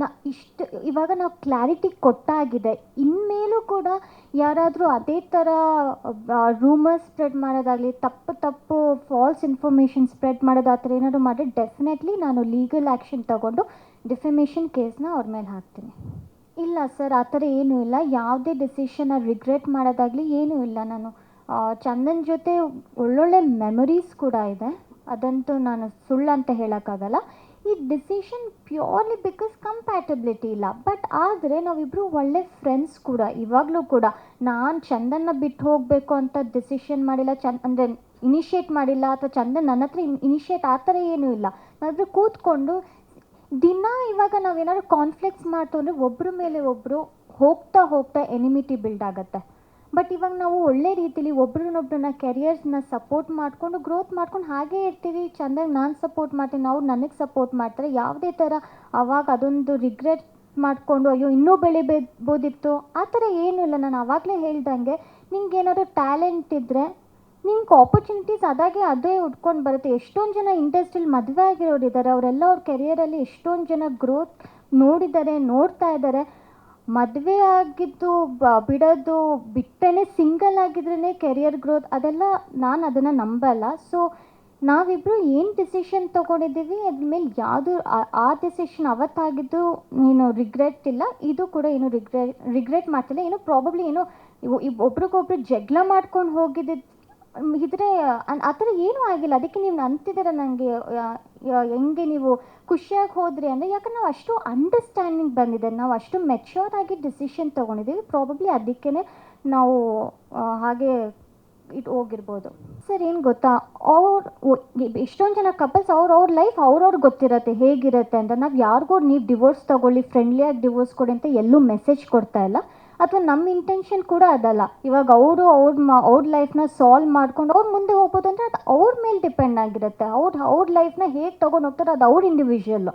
ನ ಇಷ್ಟು, ಇವಾಗ ನಾವು ಕ್ಲಾರಿಟಿ ಕೊಟ್ಟಾಗಿದೆ. ಇನ್ಮೇಲೂ ಕೂಡ ಯಾರಾದರೂ ಅದೇ ಥರ ರೂಮರ್ಸ್ ಸ್ಪ್ರೆಡ್ ಮಾಡೋದಾಗಲಿ, ತಪ್ಪು ತಪ್ಪು ಫಾಲ್ಸ್ ಇನ್ಫಾರ್ಮೇಷನ್ ಸ್ಪ್ರೆಡ್ ಮಾಡೋದು ಆ ಥರ ಏನಾದರೂ ಮಾಡಿದ್ರೆ ಡೆಫಿನೆಟ್ಲಿ ನಾನು ಲೀಗಲ್ ಆ್ಯಕ್ಷನ್ ತಗೊಂಡು ಡಿಫಮೇಷನ್ ಕೇಸ್ನ ಅವ್ರ ಮೇಲೆ ಹಾಕ್ತೀನಿ. ಇಲ್ಲ ಸರ್, ಆ ಥರ ಏನೂ ಇಲ್ಲ. ಯಾವುದೇ ಡಿಸಿಷನ್ನ ರಿಗ್ರೆಟ್ ಮಾಡೋದಾಗಲಿ ಏನೂ ಇಲ್ಲ ನಾನು. ಚಂದನ್ ಜೊತೆ ಒಳ್ಳೊಳ್ಳೆ ಮೆಮೊರೀಸ್ ಕೂಡ ಇದೆ. ಅದಂತೂ ನಾನು ಸುಳ್ಳು ಅಂತ ಹೇಳೋಕ್ಕಾಗಲ್ಲ. ಈ ಡಿಸಿಷನ್ ಪ್ಯೂರ್ಲಿ ಬಿಕಾಸ್ ಕಂಪ್ಯಾಟಬಿಲಿಟಿ ಇಲ್ಲ. ಬಟ್ ಆದರೆ ನಾವಿಬ್ಬರು ಒಳ್ಳೆ ಫ್ರೆಂಡ್ಸ್ ಕೂಡ, ಇವಾಗಲೂ ಕೂಡ. ನಾನು ಚಂದನ್ನ ಬಿಟ್ಟು ಹೋಗಬೇಕು ಅಂತ ಡಿಸಿಷನ್ ಮಾಡಿಲ್ಲ ಚಂದ ಅಂದರೆ ಇನಿಷಿಯೇಟ್ ಮಾಡಿಲ್ಲ, ಅಥವಾ ಚಂದನ್ ನನ್ನ ಹತ್ರ ಇನಿಷಿಯೇಟ್ ಆ ಥರ ಏನೂ ಇಲ್ಲ. ನಾವಿಬ್ಬರು ಕೂತ್ಕೊಂಡು, ದಿನ ಇವಾಗ ನಾವೇನಾದ್ರು ಕಾನ್ಫ್ಲಿಕ್ಟ್ಸ್ ಮಾಡ್ತು ಅಂದರೆ ಒಬ್ಬರ ಮೇಲೆ ಒಬ್ಬರು ಹೋಗ್ತಾ ಹೋಗ್ತಾ ಎನಿಮಿಟಿ ಬಿಲ್ಡ್ ಆಗುತ್ತೆ. ಬಟ್ ಇವಾಗ ನಾವು ಒಳ್ಳೆ ರೀತಿಲಿ ಒಬ್ರನ್ನೊಬ್ರನ್ನ ಕೆರಿಯರ್ಸ್ನ ಸಪೋರ್ಟ್ ಮಾಡಿಕೊಂಡು ಗ್ರೋತ್ ಮಾಡ್ಕೊಂಡು ಹಾಗೇ ಇರ್ತೀವಿ. ಚಂದಾಗಿ ನಾನು ಸಪೋರ್ಟ್ ಮಾಡ್ತೀನಿ, ಅವ್ರು ನನಗೆ ಸಪೋರ್ಟ್ ಮಾಡ್ತಾರೆ. ಯಾವುದೇ ಥರ ಅವಾಗ ಅದೊಂದು ರಿಗ್ರೆಟ್ ಮಾಡಿಕೊಂಡು, ಅಯ್ಯೋ, ಇನ್ನೂ ಬೆಳಿಬೋದಿತ್ತು ಆ ಥರ ಏನೂ ಇಲ್ಲ. ನಾನು ಆವಾಗಲೇ ಹೇಳ್ದಂಗೆ, ನಿಂಗೆ ಏನಾದರೂ ಟ್ಯಾಲೆಂಟ್ ಇದ್ದರೆ ನಿಮ್ಗೆ ಆಪರ್ಚುನಿಟೀಸ್ ಅದಾಗೆ ಅದೇ ಉಟ್ಕೊಂಡು ಬರುತ್ತೆ. ಎಷ್ಟೊಂದು ಜನ ಇಂಡಸ್ಟ್ರಿಲಿ ಮದುವೆ ಆಗಿರೋರು ಇದ್ದಾರೆ ಅವರೆಲ್ಲ ಅವ್ರ ಕೆರಿಯರಲ್ಲಿ ಎಷ್ಟೊಂದು ಜನ ಗ್ರೋತ್ ನೋಡಿದ್ದಾರೆ, ನೋಡ್ತಾ ಇದ್ದಾರೆ. ಮದುವೆ ಆಗಿದ್ದು ಬಿಡೋದು ಬಿಟ್ಟರೆ ಸಿಂಗಲ್ ಆಗಿದ್ರೇ ಕೆರಿಯರ್ ಗ್ರೋತ್ ಅದೆಲ್ಲ ನಾನು ಅದನ್ನು ನಂಬಲ್ಲ. ಸೊ ನಾವಿಬ್ಬರು ಏನು ಡಿಸಿಷನ್ ತೊಗೊಂಡಿದ್ದೀವಿ ಅದ್ರ ಮೇಲೆ ಯಾವುದು ಆ ಡಿಸಿಷನ್ ಅವತ್ತಾಗಿದ್ದು ಏನು ರಿಗ್ರೆಟ್ ಇಲ್ಲ, ಇದು ಕೂಡ ಏನು ರಿಗ್ರೆಟ್ ರಿಗ್ರೆಟ್ ಮಾಡ್ತಿಲ್ಲ. ಏನೋ ಪ್ರಾಬಬ್ಲಿ ಏನೋ ಒಬ್ರಿಗೊಬ್ರು ಜಗಳ ಮಾಡ್ಕೊಂಡು ಹೋಗಿದ್ದಿದ್ದು ಇದ್ರೆ ಆ ಥರ ಏನೂ ಆಗಿಲ್ಲ. ಅದಕ್ಕೆ ನೀವು ಅಂತಿದ್ದೀರ ನನಗೆ ಹೆಂಗೆ ನೀವು ಖುಷಿಯಾಗಿ ಹೋದ್ರಿ ಅಂದರೆ, ಯಾಕಂದ್ರೆ ನಾವು ಅಷ್ಟು ಅಂಡರ್ಸ್ಟ್ಯಾಂಡಿಂಗ್ ಬಂದಿದೆ. ನಾವು ಅಷ್ಟು ಮೆಚ್ಯೂರ್ ಆಗಿ ಡಿಸಿಷನ್ ತೊಗೊಂಡಿದ್ದೀವಿ. ಪ್ರಾಬಬ್ಲಿ ಅದಕ್ಕೇ ನಾವು ಹಾಗೆ ಇಟ್ಟು ಹೋಗಿರ್ಬೋದು. ಸರ್, ಏನು ಗೊತ್ತಾ? ಅವ್ರು ಎಷ್ಟೊಂದು ಜನ ಕಪಲ್ಸ್ ಅವ್ರ ಅವ್ರ ಲೈಫ್ ಅವ್ರವ್ರಿಗೆ ಗೊತ್ತಿರತ್ತೆ. ಹೇಗಿರುತ್ತೆ ಅಂತ. ನಾವು ಯಾರಿಗೂ ನೀವು ಡಿವೋರ್ಸ್ ತಗೊಳ್ಳಿ ಫ್ರೆಂಡ್ಲಿಯಾಗಿ ಡಿವೋರ್ಸ್ ಕೊಡಿ ಅಂತ ಎಲ್ಲೂ ಮೆಸೇಜ್ ಕೊಡ್ತಾ ಇಲ್ಲ. ಅಥವಾ ನಮ್ಮ ಇಂಟೆನ್ಷನ್ ಕೂಡ ಅದಲ್ಲ. ಇವಾಗ ಅವರು ಅವ್ರ ಮಾ, ಅವ್ರ ಲೈಫ್ನ ಸಾಲ್ವ್ ಮಾಡ್ಕೊಂಡು ಅವ್ರು ಮುಂದೆ ಹೋಗ್ಬೋದು ಅಂದರೆ ಅದು ಅವ್ರ ಮೇಲೆ ಡಿಪೆಂಡ್ ಆಗಿರುತ್ತೆ. ಅವ್ರು, ಅವ್ರ ಲೈಫ್ನ ಹೇಗೆ ತೊಗೊಂಡು ಹೋಗ್ತಾರೆ ಅದು ಅವ್ರ ಇಂಡಿವಿಜುವಲ್ಲು